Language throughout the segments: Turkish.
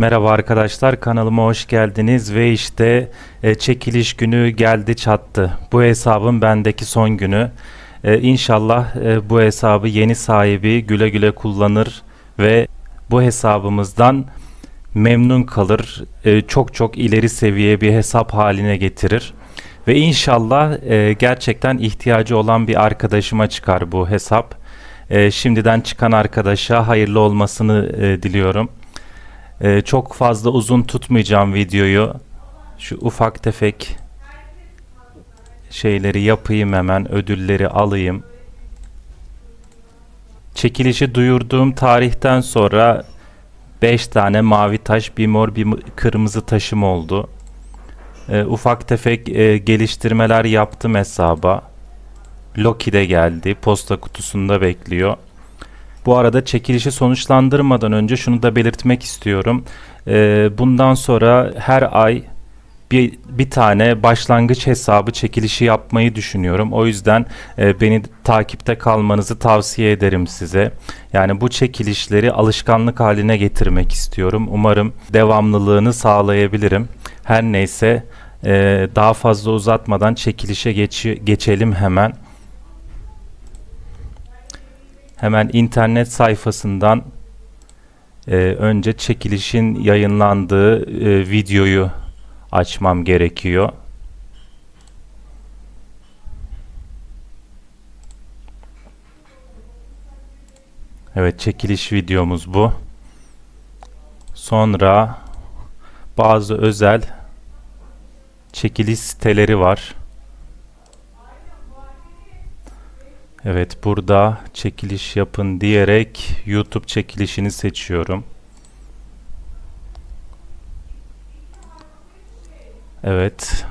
Merhaba arkadaşlar kanalıma hoş geldiniz ve işte e, çekiliş günü geldi çattı. Bu hesabın bendeki son günü. E, inşallah e, bu hesabı yeni sahibi güle güle kullanır ve bu hesabımızdan memnun kalır. E, çok çok ileri seviye bir hesap haline getirir. Ve inşallah e, gerçekten ihtiyacı olan bir arkadaşıma çıkar bu hesap. E, şimdiden çıkan arkadaşa hayırlı olmasını e, diliyorum. Ee, çok fazla uzun tutmayacağım videoyu. Şu ufak tefek şeyleri yapayım hemen. Ödülleri alayım. Çekilişi duyurduğum tarihten sonra 5 tane mavi taş, bir mor, bir mı- kırmızı taşım oldu. Ee, ufak tefek e, geliştirmeler yaptım hesaba. Loki de geldi. Posta kutusunda bekliyor. Bu arada çekilişi sonuçlandırmadan önce şunu da belirtmek istiyorum. Ee, bundan sonra her ay bir, bir tane başlangıç hesabı çekilişi yapmayı düşünüyorum. O yüzden e, beni takipte kalmanızı tavsiye ederim size. Yani bu çekilişleri alışkanlık haline getirmek istiyorum. Umarım devamlılığını sağlayabilirim. Her neyse e, daha fazla uzatmadan çekilişe geç, geçelim hemen. Hemen internet sayfasından e, önce çekilişin yayınlandığı e, videoyu açmam gerekiyor. Evet çekiliş videomuz bu. Sonra bazı özel çekiliş siteleri var. Evet burada çekiliş yapın diyerek YouTube çekilişini seçiyorum. Evet.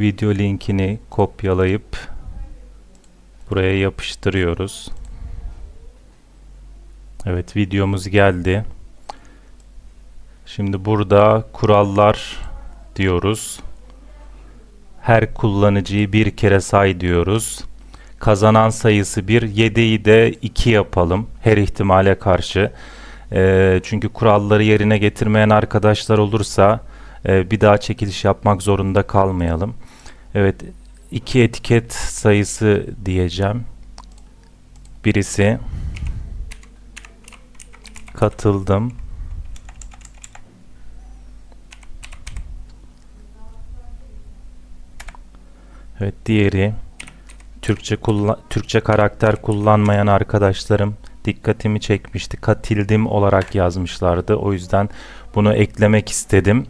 Video linkini kopyalayıp buraya yapıştırıyoruz. Evet videomuz geldi. Şimdi burada kurallar diyoruz. Her kullanıcıyı bir kere say diyoruz. Kazanan sayısı 1, 7'yi de 2 yapalım her ihtimale karşı. Ee, çünkü kuralları yerine getirmeyen arkadaşlar olursa e, bir daha çekiliş yapmak zorunda kalmayalım. Evet, iki etiket sayısı diyeceğim. Birisi katıldım. Evet, diğeri Türkçe kullan Türkçe karakter kullanmayan arkadaşlarım dikkatimi çekmişti. Katildim olarak yazmışlardı. O yüzden bunu eklemek istedim.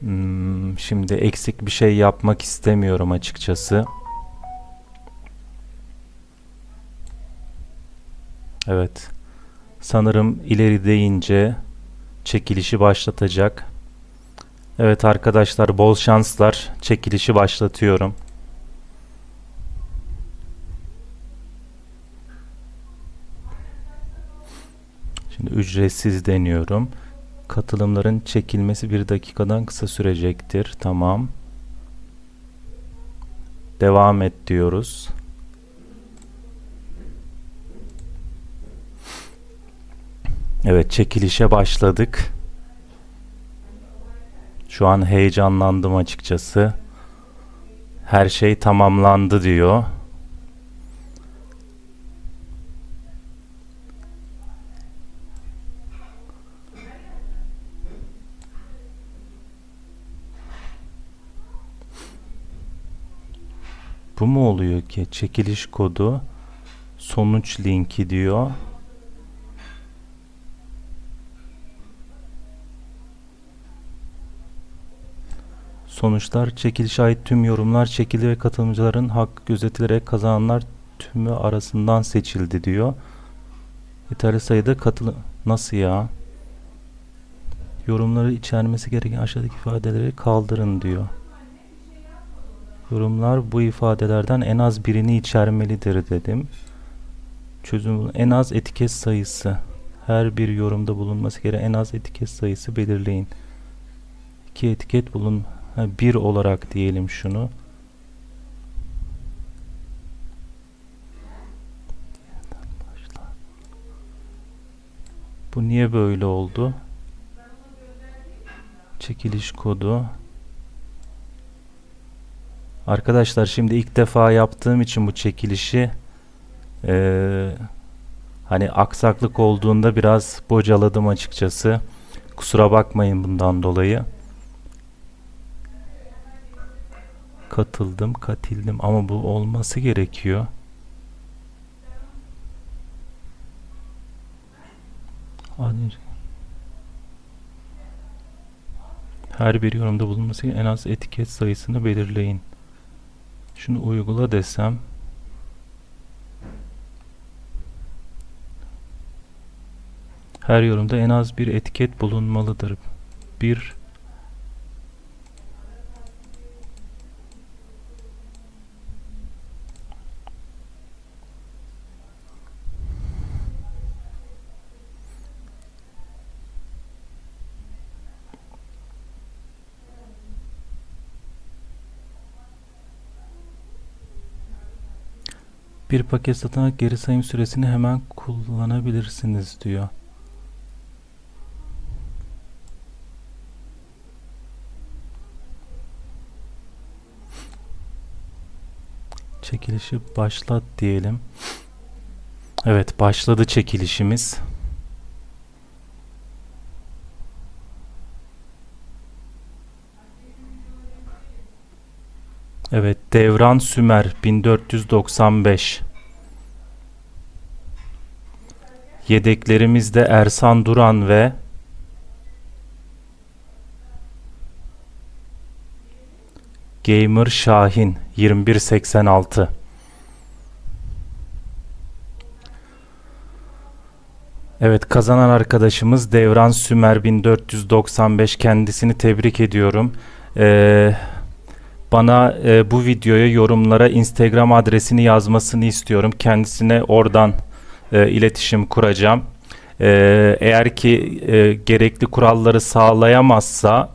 Hmm, şimdi eksik bir şey yapmak istemiyorum açıkçası. Evet. Sanırım ileri deyince çekilişi başlatacak. Evet arkadaşlar bol şanslar. Çekilişi başlatıyorum. Şimdi ücretsiz deniyorum. Katılımların çekilmesi bir dakikadan kısa sürecektir. Tamam. Devam et diyoruz. Evet çekilişe başladık. Şu an heyecanlandım açıkçası. Her şey tamamlandı diyor. Bu mu oluyor ki? Çekiliş kodu sonuç linki diyor. Sonuçlar çekilişe ait tüm yorumlar çekildi ve katılımcıların hakkı gözetilerek kazananlar tümü arasından seçildi diyor. Yeterli sayıda katıl nasıl ya? Yorumları içermesi gereken aşağıdaki ifadeleri kaldırın diyor. Yorumlar bu ifadelerden en az birini içermelidir dedim. Çözüm en az etiket sayısı. Her bir yorumda bulunması gereken en az etiket sayısı belirleyin. İki etiket bulun ha, bir olarak diyelim şunu. Bu niye böyle oldu? Çekiliş kodu. Arkadaşlar şimdi ilk defa yaptığım için bu çekilişi eee, hani aksaklık olduğunda biraz bocaladım açıkçası. Kusura bakmayın bundan dolayı. Katıldım, katildim ama bu olması gerekiyor. Her bir yorumda bulunması en az etiket sayısını belirleyin. Şunu uygula desem. Her yorumda en az bir etiket bulunmalıdır. Bir Bir paket alıp geri sayım süresini hemen kullanabilirsiniz diyor. Çekilişi başlat diyelim. Evet başladı çekilişimiz. Evet Devran Sümer 1495 Yedeklerimizde Ersan Duran ve Gamer Şahin 2186 Evet kazanan arkadaşımız Devran Sümer 1495 kendisini tebrik ediyorum. Ee, bana e, bu videoya yorumlara Instagram adresini yazmasını istiyorum. Kendisine oradan e, iletişim kuracağım. E, eğer ki e, gerekli kuralları sağlayamazsa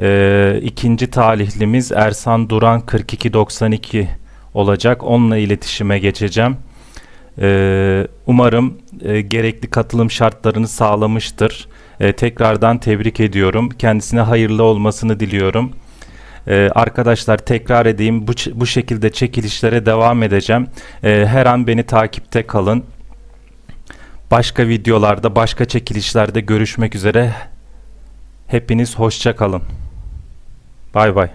e, ikinci talihlimiz Ersan Duran 4292 olacak. Onunla iletişime geçeceğim. E, umarım e, gerekli katılım şartlarını sağlamıştır. E, tekrardan tebrik ediyorum. Kendisine hayırlı olmasını diliyorum. Ee, arkadaşlar tekrar edeyim bu, bu şekilde çekilişlere devam edeceğim. Ee, her an beni takipte kalın. Başka videolarda, başka çekilişlerde görüşmek üzere. Hepiniz hoşça kalın. Bay bay.